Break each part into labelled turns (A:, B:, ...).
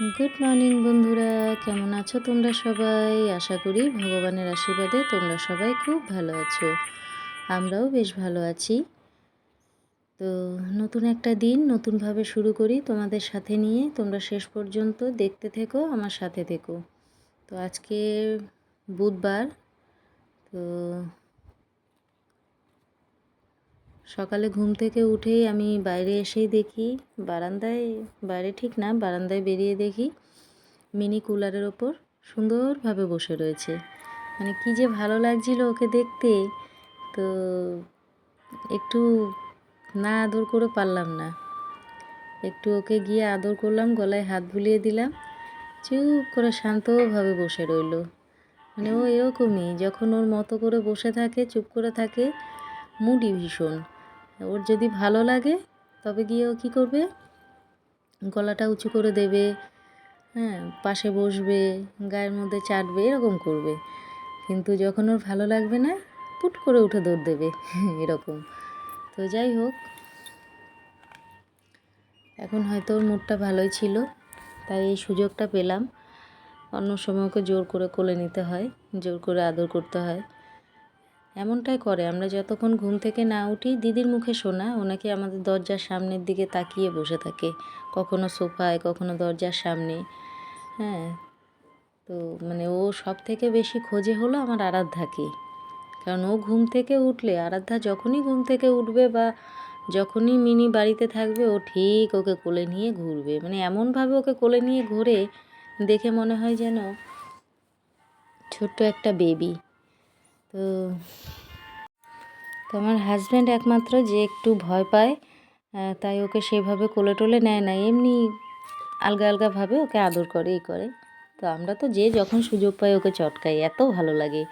A: Good morning বন্ধুরা। কেমন আছো তোমরা সবাই? আশা করি ভগবানের আশীর্বাদে তোমরা সবাই খুব ভালো আছো। আমরাও বেশ ভালো আছি। তো নতুন একটা দিন, নতুনভাবে শুরু করি তোমাদের সাথে নিয়ে। তোমরা শেষ পর্যন্ত দেখতে থেকো, আমার সাথে থেকো। তো আজকে বুধবার, তো সকালে ঘুম থেকে উঠেই আমি বাইরে এসেই দেখি, বারান্দায়, বাইরে ঠিক না, বারান্দায় বেরিয়ে দেখি মিনি কুলারের ওপর সুন্দরভাবে বসে রয়েছে। মানে কী যে ভালো লাগছিল ওকে দেখতে, তো একটু না আদর করে পারলাম না। একটু ওকে গিয়ে আদর করলাম, গলায় হাত বুলিয়ে দিলাম, চুপ করে শান্তভাবে বসে রইল। মানে ও এরকমই, যখন ওর মতো করে বসে থাকে, চুপ করে থাকে মুডি ভীষণ। ওর যদি ভালো লাগে, তবে গিয়ে ও কী করবে? গলাটা উঁচু করে দেবে হ্যাঁ পাশে বসবে, গায়ের মধ্যে চাটবে, এরকম করবে। কিন্তু যখন ওর ভালো লাগবে না, পুট করে উঠে দৌড় দেবে, এরকম। তো যাই হোক, এখন হয়তো ওর মুডটা ভালোই ছিল, তাই এই সুযোগটা পেলাম। অন্য সময় ওকে জোর করে কোলে নিতে হয়, জোর করে আদর করতে হয়। এমনটাই করে। আমরা যতক্ষণ ঘুম থেকে না উঠি, দিদির মুখে শোনা ওনাকে আমাদের দরজার সামনের দিকে তাকিয়ে বসে থাকে। কখনো সোফায়, কখনো দরজার সামনে। হ্যাঁ তো মানে ও সব থেকে বেশি খোঁজে হলো আমার আরাধ্যাকে। কারণ ও ঘুম থেকে উঠলে, আরাধ্যা যখনই ঘুম থেকে উঠবে বা যখনই মিনি বাড়িতে থাকবে, ও ঠিক ওকে কোলে নিয়ে ঘুরবে। মানে এমনভাবে ওকে কোলে নিয়ে ঘুরে, দেখে মনে হয় যেন ছোট্ট একটা বেবি। তো তো আমার হাজব্যান্ড একমাত্র যে একটু ভয় পায় তাই ওকে সেভাবে কোলে টোলে নেয় না। এমনি আলগা আলগাভাবে ওকে আদর করে, এই করে। তো আমরা তো যে যখন সুযোগ পাই ওকে চটকাই। এত ভালো লাগে।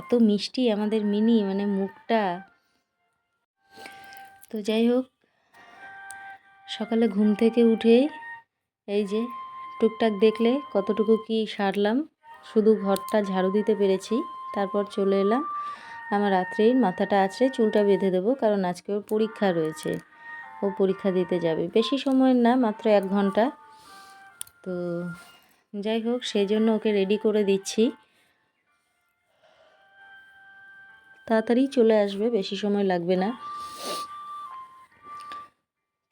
A: এত মিষ্টি আমাদের মিনি মানে মুখটা। তো যাই হোক, সকালে ঘুম থেকে উঠে এই যে টুকটাক দেখলে কতটুকু কি সারলাম। শুধু ঘরটা ঝাড়ু দিতে পেরেছি। তারপর চলে এলাম। আমার রাত্রেই মাথাটা আছড়ে চুলটা বেঁধে দেবো কারণ আজকে ওর পরীক্ষা রয়েছে। ও পরীক্ষা দিতে যাবে। বেশি সময়ের না, মাত্র এক ঘণ্টা। তো যাই হোক সেই জন্য ওকে রেডি করে দিচ্ছি। তাড়াতাড়ি চলে আসবে, বেশি সময় লাগবে না।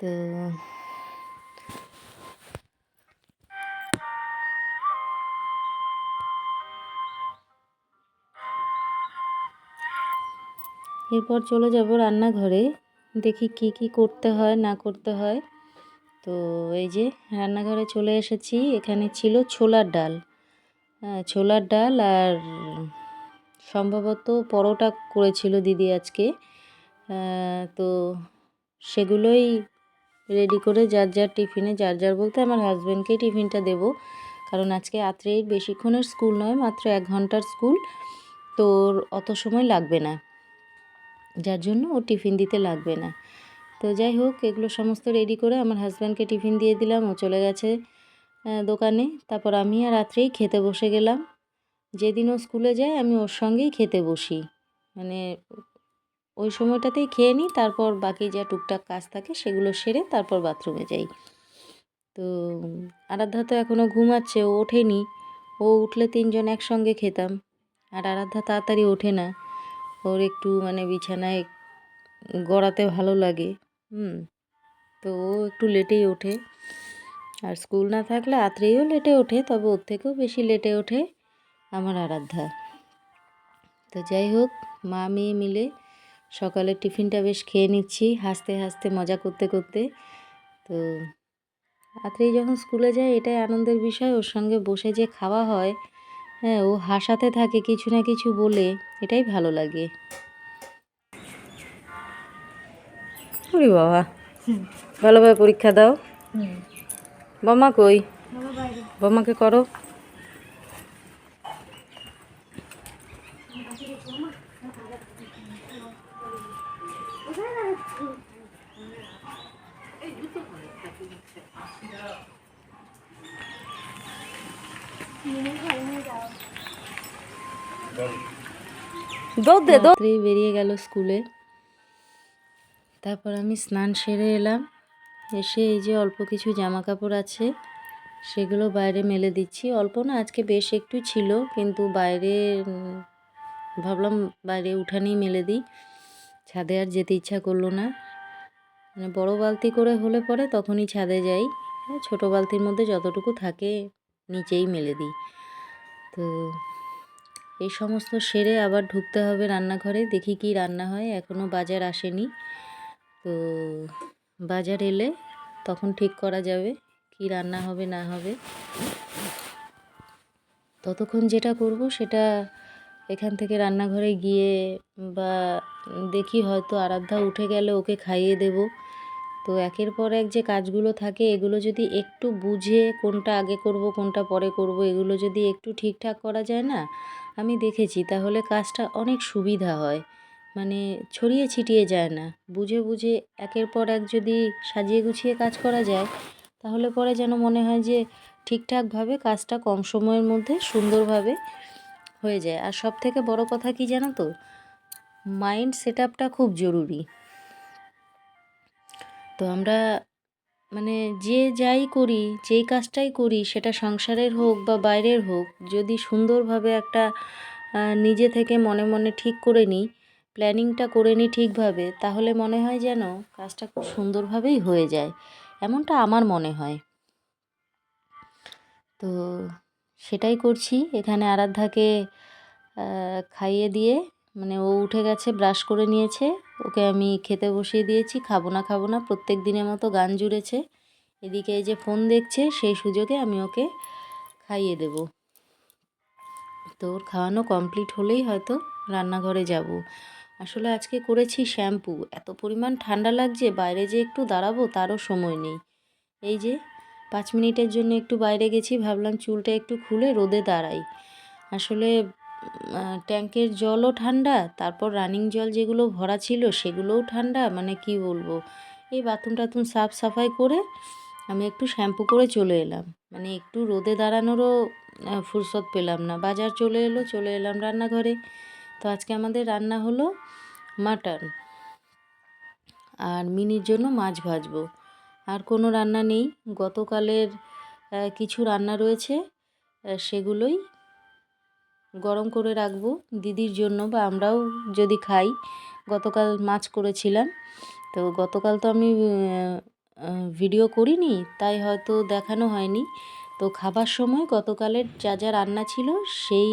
A: তো এরপর চলে যাব রান্নাঘরে। দেখি কি কি করতে হয়, না করতে হয়। তো এই যে রান্নাঘরে চলে এসেছি। এখানে ছিল ছোলার ডাল। ছোলার ডাল আর সম্ভবত পরোটা করেছিল দিদি আজকে। তো সেগুলোই রেডি করে যার যার টিফিনে, যার যার বলতে আমার হাজব্যান্ডকেই টিফিনটা দেব। কারণ আজকে রাত্রেই বেশিক্ষণের স্কুল নয়, মাত্র এক ঘণ্টার স্কুল। তোর অত সময় লাগবে না। যার জন্য ও টিফিন দিতে লাগবে না। তো যাই হোক, এগুলো সমস্ত রেডি করে আমার হাজব্যান্ডকে টিফিন দিয়ে দিলাম। ও চলে গেছে দোকানে। তারপর আমি আর রাত্রেই খেতে বসে গেলাম। যেদিন ও স্কুলে যায়, আমি ওর সঙ্গেই খেতে বসি। মানে ওই সময়টাতেই খেয়ে নিই, তারপর বাকি যা টুকটাক কাজ থাকে, সেগুলো সেরে তারপর বাথরুমে যাই। তো আরাধ্যা তো এখনও ঘুমাচ্ছে, ও ওঠেনি। ও উঠলে তিনজন একসঙ্গে খেতাম। আর আরাধ্যা তাড়াতাড়ি ওঠে না। ওর একটু মানে বিছানায় গড়াতে ভালো লাগে, হুম, তো ও একটু লেটেই ওঠে। আর স্কুল না থাকলে আত্রেও লেটে ওঠে, তবে ওর থেকেও বেশি লেটে ওঠে আমার আরাধ্যা। তো যাই হোক, মা মেয়ে মিলে সকালে টিফিনটা বেশ খেয়ে নিচ্ছি, হাসতে হাসতে, মজা করতে করতে। তো রাত্রেই যখন স্কুলে যায়, এটাই আনন্দের বিষয়। ওর সঙ্গে বসে যে খাওয়া হয় হ্যাঁ ও হাসাতে থাকে কিছু না কিছু বলে এটাই ভালো লাগে। ওরে বাবা ভালোভাবে পরীক্ষা দাও। বামা কই? বামাকে করো। দৌড় দে, দৌড়। বেরিয়ে গেল স্কুলে। তারপর আমি স্নান সেরে এলাম। এসে এই যে অল্প কিছু জামা কাপড় আছে, সেগুলো বাইরে মেলে দিচ্ছি। অল্প না, আজকে বেশ একটু ছিল, কিন্তু বাইরে ভাবলাম বাইরে উঠানেই মেলে দিই। ছাদে আর যেতে ইচ্ছা করল না। মানে বড় বালতি করে হলে পরে তখনই ছাদে যাই। ছোটো বালতির মধ্যে যতটুকু থাকে, নিচেই মেলে দিই। তো এই সমস্ত সেরে আবার ঢুকতে হবে রান্নাঘরে। দেখি কি রান্না হয় এখনও বাজার আসেনি। তো বাজার এলে তখন ঠিক করা যাবে কি রান্না হবে, না হবে। ততক্ষণ যেটা করব সেটা এখান থেকে রান্নাঘরে গিয়ে বা দেখি হয়তো আরাধ্যা উঠে গেলে ওকে খাইয়ে দেব। তো একের পর এক যে কাজগুলো থাকে, এগুলো যদি একটু বুঝে কোনটা আগে করব, কোনটা পরে করব, এগুলো যদি একটু ঠিকঠাক করা যায় না আমি দেখেছি, তাহলে কাজটা অনেক সুবিধা হয়। মানে ছড়িয়ে ছিটিয়ে যায় না। বুঝে বুঝে একের পর এক যদি সাজিয়ে গুছিয়ে কাজ করা যায়, তাহলে পরে যেন মনে হয় যে ঠিকঠাকভাবে কাজটা কম সময়ের মধ্যে সুন্দরভাবে হয়ে যায়। আর সব থেকে বড় কথা কি জানো তো? মাইন্ড সেট খুব জরুরি। তো আমরা মানে যে যাই করি, যেই কাজটাই করি, সেটা সংসারের হোক বা বাইরের হোক, যদি সুন্দরভাবে একটা নিজে থেকে মনে মনে ঠিক করে নিই, প্ল্যানিংটা করে নিই ঠিকভাবে, তাহলে মনে হয় যেন কাজটা খুব সুন্দরভাবেই হয়ে যায়। এমনটা আমার মনে হয়। তো সেটাই করছি। এখানে আরাধ্যাকে খাইয়ে দিয়ে মানে ও উঠে গেছে ব্রাশ করে নিয়েছে। ওকে আমি খেতে বসিয়ে দিয়েছি, খাব না খাব না, প্রত্যেক দিনের মতো গান জুড়েছে। এদিকে এই যে ফোন দেখছে, সেই সুযোগে আমি ওকে খাইয়ে দেব। তো ওর খাওয়ানো কমপ্লিট হলেই হয়তো রান্নাঘরে যাব। আসলে আজকে করেছি শ্যাম্পু। এত পরিমাণ ঠান্ডা লাগছে, বাইরে যে একটু দাঁড়াবো তারও সময় নেই। এই যে পাঁচ মিনিটের জন্য একটু বাইরে গেছি, ভাবলাম চুলটা একটু খুলে রোদে দাঁড়াই। আসলে ট্যাঙ্কের জলও ঠান্ডা, তারপর রানিং জল যেগুলো ভরা ছিল সেগুলোও ঠান্ডা মানে কি বলব? এই বাথরুম টাথরুম সাফ সাফাই করে আমি একটু শ্যাম্পু করে চলে এলাম। মানে একটু রোদে দাঁড়ানোরও ফুরসত পেলাম না। বাজার চলে এলো, চলে এলাম রান্নাঘরে। তো আজকে আমাদের রান্না হলো মাটন আর মিনির জন্য মাছ ভাজবো। আর কোনো রান্না নেই। গতকালের কিছু রান্না রয়েছে সেগুলোই গরম করে রাখব দিদির জন্য বা আমরাও যদি খাই। গতকাল মাছ করেছিলাম। তো গতকাল তো আমি ভিডিও করিনি, তাই হয়তো দেখানো হয়নি। তো খাবার সময় গতকালের যা যা রান্না ছিল সেই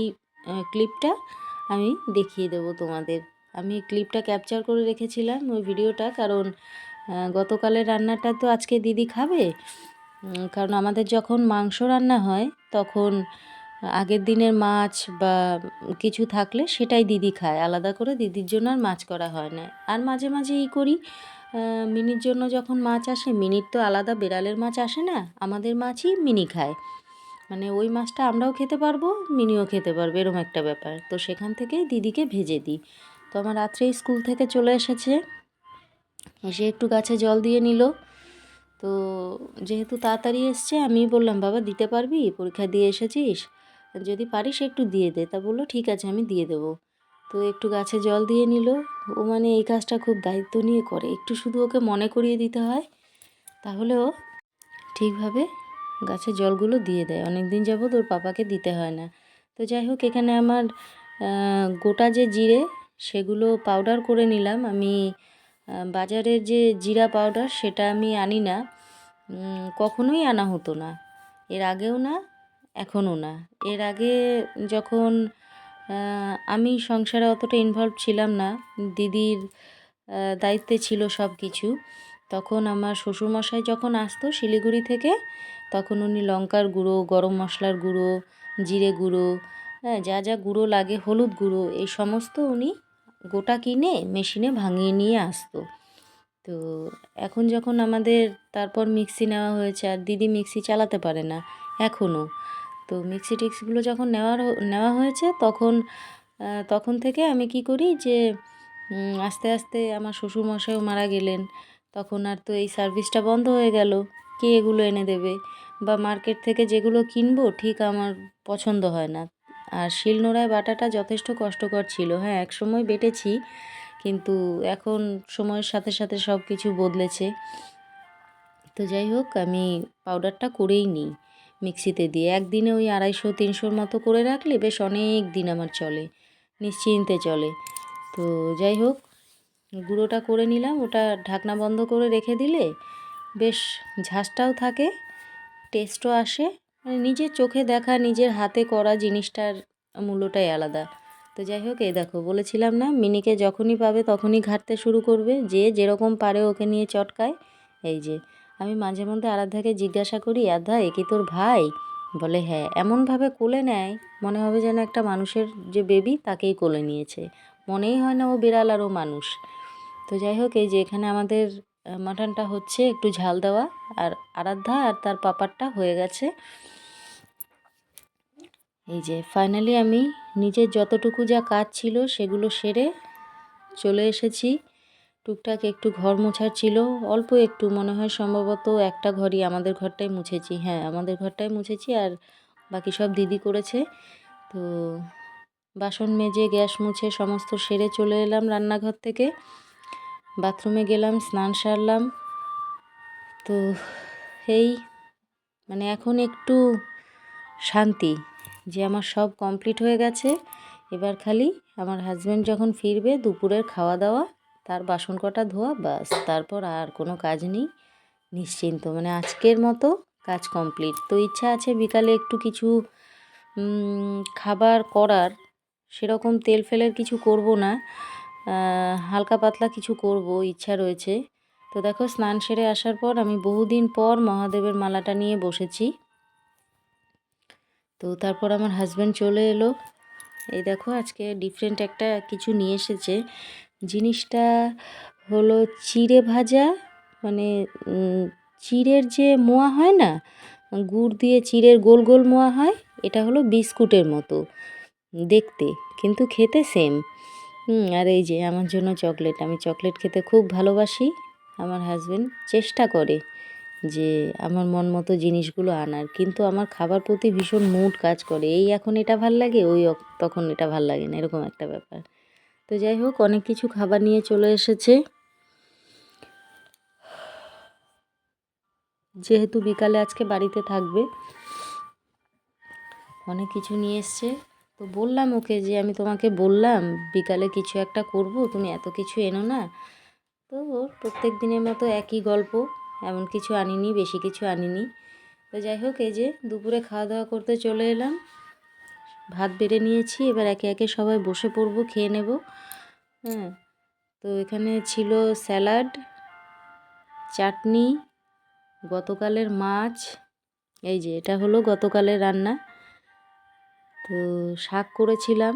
A: ক্লিপটা আমি দেখিয়ে দেব তোমাদের। আমি ক্লিপটা ক্যাপচার করে রেখেছিলাম ওই ভিডিওটা কারণ গতকালের রান্নাটা তো আজকে দিদি খাবে। কারণ আমাদের যখন মাংস রান্না হয় তখন আগের দিনের মাছ বা কিছু থাকলে সেটাই দিদি খায়। আলাদা করে দিদির জন্য আর মাছ করা হয় না। আর মাঝে মাঝে ই করি মিনির জন্য যখন মাছ আসে, মিনির তো আলাদা বেড়ালের মাছ আসে না, আমাদের মাছই মিনি খায়। মানে ওই মাছটা আমরাও খেতে পারব, মিনিও খেতে পারবে এরকম একটা ব্যাপার। তো সেখান থেকে দিদিকে ভেজে দিই। তো আমার রাত্রে স্কুল থেকে চলে এসেছে। এসে একটু গাছে জল দিয়ে নিল। তো যেহেতু তাড়াতাড়ি এসছে আমি বললাম, বাবা, দিতে পারবি? পরীক্ষা দিয়ে এসেছিস? যদি পারিস একটু দিয়ে দে। তা বলল, ঠিক আছে, আমি দিয়ে দেবো। তো একটু গাছে জল দিয়ে নিল। ও মানে এই কাজটা খুব দায়িত্ব নিয়ে করে। একটু শুধু ওকে মনে করিয়ে দিতে হয়, তাহলে ও ঠিকভাবে গাছে জলগুলো দিয়ে দেয়। অনেক দিন যাবৎ ওর পাপাকে দিতে হয় না। তো যাই হোক, এখানে আমার গোটা যে জিরে, সেগুলো পাউডার করে নিলাম। আমি বাজারের যে জিরা পাউডার সেটা আমি আনি না। কখনোই আনা হতো না। এর আগেও না এখনও না। এর আগে যখন আমি সংসারে অতটা ইনভলভ ছিলাম না, দিদির দায়িত্বে ছিল সব কিছু তখন আমার শ্বশুরমশাই যখন আসতো শিলিগুড়ি থেকে, তখন উনি লঙ্কার গুঁড়ো, গরম মশলার গুঁড়ো, জিরে গুঁড়ো হ্যাঁ যা যা গুঁড়ো লাগে, হলুদ গুঁড়ো, এই সমস্ত উনি গোটা কিনে মেশিনে ভাঙিয়ে নিয়ে আসতো। তো এখন যখন আমাদের তারপর মিক্সি নেওয়া হয়েছে, আর দিদি মিক্সি চালাতে পারে না, এখনও তো মিক্সি টিক্সিগুলো যখন নেওয়ার নেওয়া হয়েছে তখন তখন থেকে আমি কি করি যে আস্তে আস্তে আমার শ্বশুরমশাইও মারা গেলেন। তখন আর তো এই সার্ভিসটা বন্ধ হয়ে গেল। কে এগুলো এনে দেবে? বা মার্কেট থেকে যেগুলো কিনবো ঠিক আমার পছন্দ হয় না। আর শিলনোড়ায় বাটাটা যথেষ্ট কষ্টকর ছিল। হ্যাঁ এক সময় বেটেছি, কিন্তু এখন সময়ের সাথে সাথে সব কিছু বদলেছে। তো যাই হোক, আমি পাউডারটা করেই নিই। মিক্সিতে দিয়ে একদিনে ওই আড়াইশো, তিনশোর মতো করে রাখলে বেশ অনেক দিন আমার চলে, নিশ্চিন্তে চলে। তো যাই হোক, গুঁড়োটা করে নিলাম, ওটা ঢাকনা বন্ধ করে রেখে দিলে বেশ ঝাঁসটাও থাকে, টেস্টও আসে। মানে নিজের চোখে দেখা, নিজের হাতে করা জিনিসটার মূল্যটাই আলাদা। তো যাই হোক, এই দেখো, বলেছিলাম না, মিনিকে যখনই পাবে তখনই ঘাঁটতে শুরু করবে, যে যেরকম পারে ওকে নিয়ে চটকায়। এই যে আমি মাঝে মধ্যে আরাধ্যাকে জিজ্ঞাসা করি, আধা, এ কি তোর ভাই? বলে হ্যাঁ এমনভাবে কোলে নেয়, মনে হবে যেন একটা মানুষের যে বেবি তাকেই কোলে নিয়েছে। মনেই হয় না ও বিড়াল আর ও মানুষ। তো যাই হোক, এই যে এখানে আমাদের মাটনটা হচ্ছে একটু ঝাল দেওয়া, আর আরাধ্যা আর তার পাপারটা হয়ে গেছে। এই যে ফাইনালি আমি নিজের যতটুকু যা কাজ ছিল সেগুলো সেরে চলে এসেছি। টুকটাক একটু ঘর মোছার ছিল, অল্প একটু মনে হয় সম্ভবত একটা ঘরই আমাদের ঘরটাই মুছেছি। হ্যাঁ আমাদের ঘরটাই মুছেছি আর বাকি সব দিদি করেছে। তো বাসন মেজে, গ্যাস মুছে, সমস্ত সেরে চলে এলাম রান্নাঘর থেকে। বাথরুমে গেলাম, স্নান সারলাম। তো এই মানে এখন একটু শান্তি যে আমার সব কমপ্লিট হয়ে গেছে। এবার খালি আমার হাজব্যান্ড যখন ফিরবে, দুপুরের খাওয়া দাওয়া তার বাসন কটা ধোয়া বাস তারপর আর কোনো কাজ নেই, নিশ্চিন্ত। মানে আজকের মতো কাজ কমপ্লিট তো ইচ্ছা আছে বিকালে একটু কিছু খাবার করার। সেরকম তেল ফেলের কিছু করব না। হালকা পাতলা কিছু করব, ইচ্ছা রয়েছে। তো দেখো, স্নান সেরে আসার পর আমি বহুদিন পর মহাদেবের মালাটা নিয়ে বসেছি। তো তারপর আমার হাজব্যান্ড চলে এলো। এই দেখো, আজকে ডিফারেন্ট একটা কিছু নিয়ে এসেছে। জিনিসটা হলো চিড়ে ভাজা মানে চিড়ের যে মোয়া হয় না, গুড় দিয়ে চিড়ের গোল গোল মোয়া হয়, এটা হলো বিস্কুটের মতো দেখতে, কিন্তু খেতে সেম আর এই যে আমার জন্য চকলেট, আমি চকলেট খেতে খুব ভালোবাসি, আমার হাজবেন্ড চেষ্টা করে যে আমার মন মতো জিনিসগুলো আনার, কিন্তু আমার খাবার প্রতি ভীষণ মুড কাজ করে, এই এখন এটা ভালো লাগে, ওই তখন এটা ভালো লাগে না, এরকম একটা ব্যাপার। তো যাই হোক, অনেক কিছু খাবার নিয়ে চলে এসেছে। যেহেতু বিকালে আজকে বাড়িতে থাকবে, অনেক কিছু নিয়ে এসছে। তো বললাম ওকে যে, আমি তোমাকে বললাম, বিকালে কিছু একটা করব, তুমি এত কিছু এনো না। তো প্রত্যেক দিনের মতো একই গল্প, এমন কিছু আনিনি, বেশি কিছু আনিনি। তো যাই হোক, এই যে দুপুরে খাওয়া দাওয়া করতে চলে এলাম। ভাত বেড়ে নিয়েছি, এবার একে একে সবাই বসে পড়ব, খেয়ে নেব। হ্যাঁ তো এখানে ছিল স্যালাড, চাটনি, গতকালের মাছ, এই যে এটা হলো গতকালের রান্না। তো শাক করেছিলাম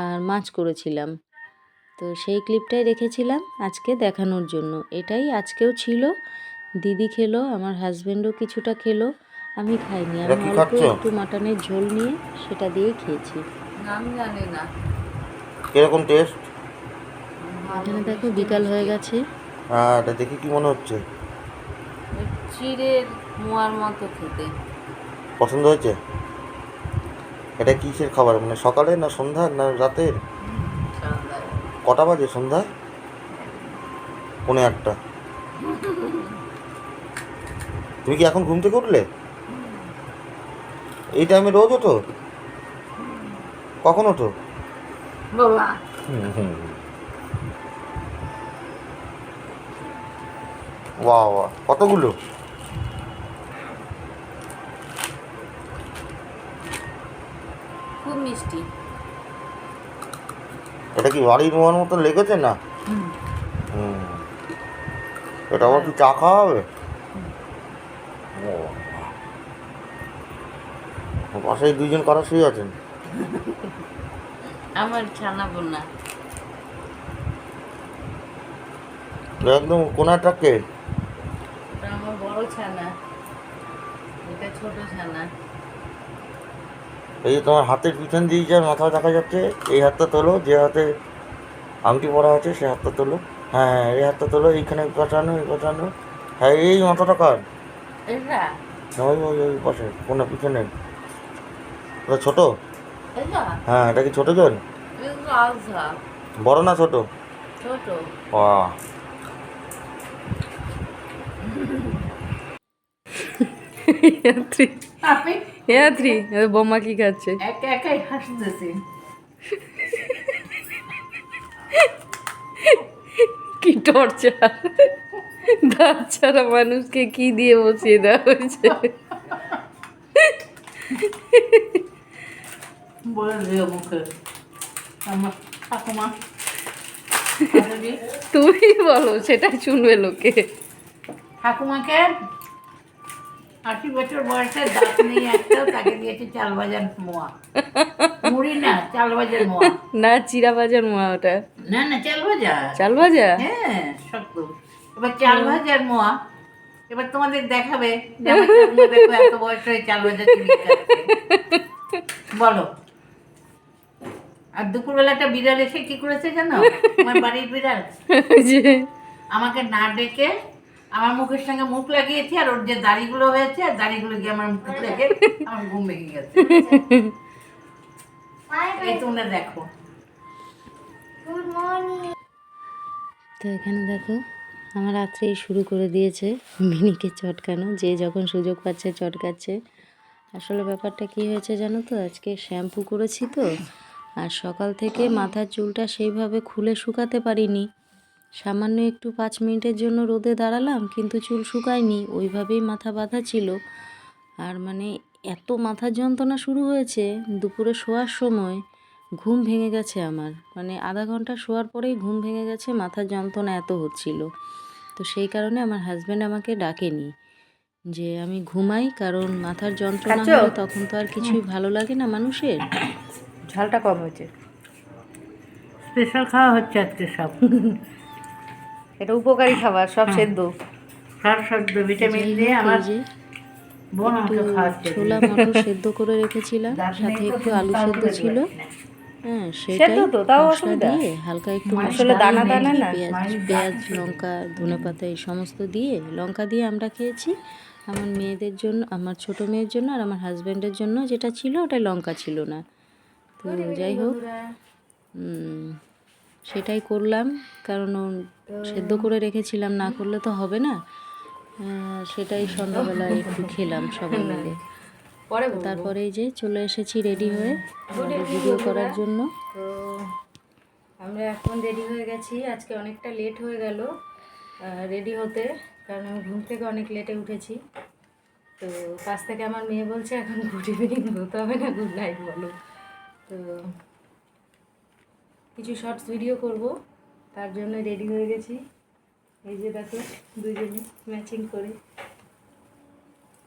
A: আর মাছ করেছিলাম। তো সেই ক্লিপটাই রেখেছিলাম আজকে দেখানোর জন্য। এটাই আজকেও ছিল, দিদি খেলো, আমার হাজব্যান্ডও কিছুটা খেলো। আমি খাইনি। আমি
B: কি
A: অল্প
B: খাচ্ছ?
A: একটু মাটনের ঝোল নিয়ে সেটা দিয়ে খেয়েছি।
C: নাম জানি না।
B: কীরকম টেস্ট
A: এখানে দেখো বিকাল হয়ে গেছে।
B: হ্যাঁ এটা দেখে কি মনে হচ্ছে?
C: চিড়ের মোয়ার মতো খেতে।
B: পছন্দ হয়েছে? এটা কিসের খাবার? মানে সকালে না সন্ধ্যা না রাতের? কটা বাজে সন্ধ্যা? পৌনে আটটা। তুমি কি এখন ঘুম থেকে উঠলে? এই টাইমে রোজ ওঠো? কখন ওঠো?
C: বাবা।
B: বাহ বাহ কতগুলো?
C: খুব মিষ্টি।
B: এটা কি বাড়ির মোয়ার মতো লেগেছে না? হুম। এটা আবার কি চা খাওয়া হবে? পাশেই দুইজন কারা শুয়ে আছেন?
C: আমার ছানা বোনা।
B: একদম কোনাটা কে
C: আমার বড় ছানা। এটা ছোট ছানা।
B: এই যে তোমার হাতের পিছন দিয়ে যার মাথা দেখা যাচ্ছে এই হাতটা তোলো যে হাতে আংটি পরা আছে সে হাতটা তোলো। হ্যাঁ হ্যাঁ এই হাতটা তোলো এইখানে পাঠানো এই পাঠানো হ্যাঁ এই মাথাটা কার? ওই ওই পাশে কোনা পিছনে। ওটা ছোটো? হ্যাঁ এটা কি ছোটো
C: আলসা।
B: বড় না ছোট?
A: ইয়াত্রী বোমা কি খাচ্ছে?
C: একা একাই হাসতেছি।
A: কি টর্চার? দাঁত ছাড়া মানুষকে কি দিয়ে বসিয়ে দেওয়া হয়েছে?
C: বলে দিও মুখে আমার ঠাকুমা
A: তুমি বলো সেটাই শুনবে লোকে।
C: ঠাকুমাকে আশি বছর বয়সে দাঁত নেই তাকে দিয়েছে চাল ভাজার মোয়া। মুড়ি না চাল ভাজার মোয়া।
A: না চিরা বাজার মা ওটা।
C: না না চাল ভাজা
A: চাল ভাজা
C: হ্যাঁ শক্ত এবার চাল ভাজার মোয়া এবার তোমাদের দেখাবে। দেখো এত বয়স হয়ে চাল ভাজা বলো। আর দুপুরবেলাটা বিড়াল এসে কি করেছে জানো? আমার বাড়ির বিড়াল।
A: যে
C: আমাকে না ডেকে আমার মুখের সঙ্গে মুখ লাগিয়েছে আর ওর যে দাড়িগুলো হয়েছে আর দাড়িগুলো গিয়ে আমার মুখ লেগে আমার ঘুম ভেঙে গেছে। এই তোমরা দেখো।
A: তো এখানে দেখো আমার রাত্রেই শুরু করে দিয়েছে মিনিকে চটকানো যে যখন সুযোগ পাচ্ছে চটকাচ্ছে। আসলে ব্যাপারটা কি হয়েছে জানো তো? আজকে শ্যাম্পু করেছি তো আর সকাল থেকে মাথার চুলটা সেইভাবে খুলে শুকাতে পারিনি। সামান্য একটু পাঁচ মিনিটের জন্য রোদে দাঁড়ালাম কিন্তু চুল শুকায়নি ওইভাবেই মাথা বাঁধা ছিল। আর মানে এত মাথার যন্ত্রণা শুরু হয়েছে দুপুরে শোয়ার সময় ঘুম ভেঙে গেছে আমার। মানে আধা ঘণ্টা শোয়ার পরেই ঘুম ভেঙে গেছে মাথার যন্ত্রণা এত হচ্ছিল। তো সেই কারণে আমার হাজব্যান্ড আমাকে ডাকেনি যে আমি ঘুমাই কারণ মাথার যন্ত্রণা হলে তখন তো আর কিছুই ভালো লাগে না মানুষের।
C: ঝালটা কম হয়েছে। স্পেশাল খাওয়া হচ্ছে আজকে সব।
A: এটা উপকারী খাবার সব সেদ্ধ।
C: সার শব্দ ভিটামিন দিয়ে আমার
A: এই
C: বোন আমাকে খাওয়াচ্ছে।
A: ছোলা মটর সেদ্ধ করে রেখেছিলাম সাথে একটু আলু সেদ্ধ ছিল। হ্যাঁ সেটাই মশলা দিয়ে হালকা একটু মশলা
D: দানা দানা না?
A: পেঁয়াজ পেঁয়াজ লঙ্কা ধনে পাতা এই সমস্ত দিয়ে লঙ্কা দিয়ে আমরা খেয়েছি। আমার মেয়েদের জন্য আমার ছোট মেয়ের জন্য আর আমার হাজব্যান্ডের জন্য যেটা ছিল ওটা লঙ্কা ছিল না। তো যাই হোক সেটাই করলাম। কারণ সেদ্ধ করে রেখেছিলাম না করলে তো হবে না। সেটাই সন্ধ্যাবেলায় একটু খেলাম সবাই মিলে।
D: পরে
A: তারপরে যে চলে এসেছি রেডি হয়ে ভিডিও করার জন্য। তো আমরা এখন রেডি হয়ে গেছি। আজকে অনেকটা লেট হয়ে গেল রেডি হতে। কারণ আমি ঘুম থেকে অনেক লেটে উঠেছি। তো পাশ থেকে আমার মেয়ে বলছে এখন গুড ইভিনিং হতে হবে না গুড নাইট বলো। তো কিছু শর্টস ভিডিও করব। তার জন্য রেডি হয়ে গেছি। এই যে দেখো, দুজনে ম্যাচিং করে।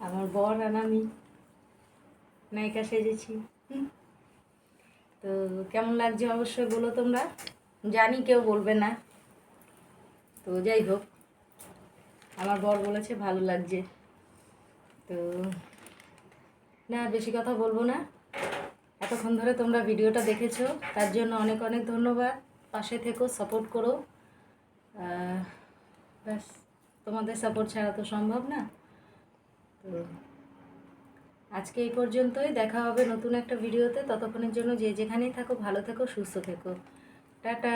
A: আমার বর আর আমি নায়িকা সেজেছি। তো কেমন লাগছে অবশ্যই বলো তোমরা। জানি কেউ বলবে না। তো যাই হোক, আমার বর বলেছে ভালো লাগছে। তো না, বেশি কথা বলব না। এতক্ষণ ধরে তোমরা ভিডিওটা দেখেছ, তার জন্য অনেক অনেক ধন্যবাদ। পাশে থেকো সাপোর্ট করো। ব্যাস, তোমাদের সাপোর্ট ছাড়া তো সম্ভব না। তো আজকে এই পর্যন্তই, দেখা হবে নতুন একটা ভিডিওতে। ততক্ষণের জন্য যে যেখানেই থাকো, ভালো থেকো, সুস্থ থেকো। টাটা!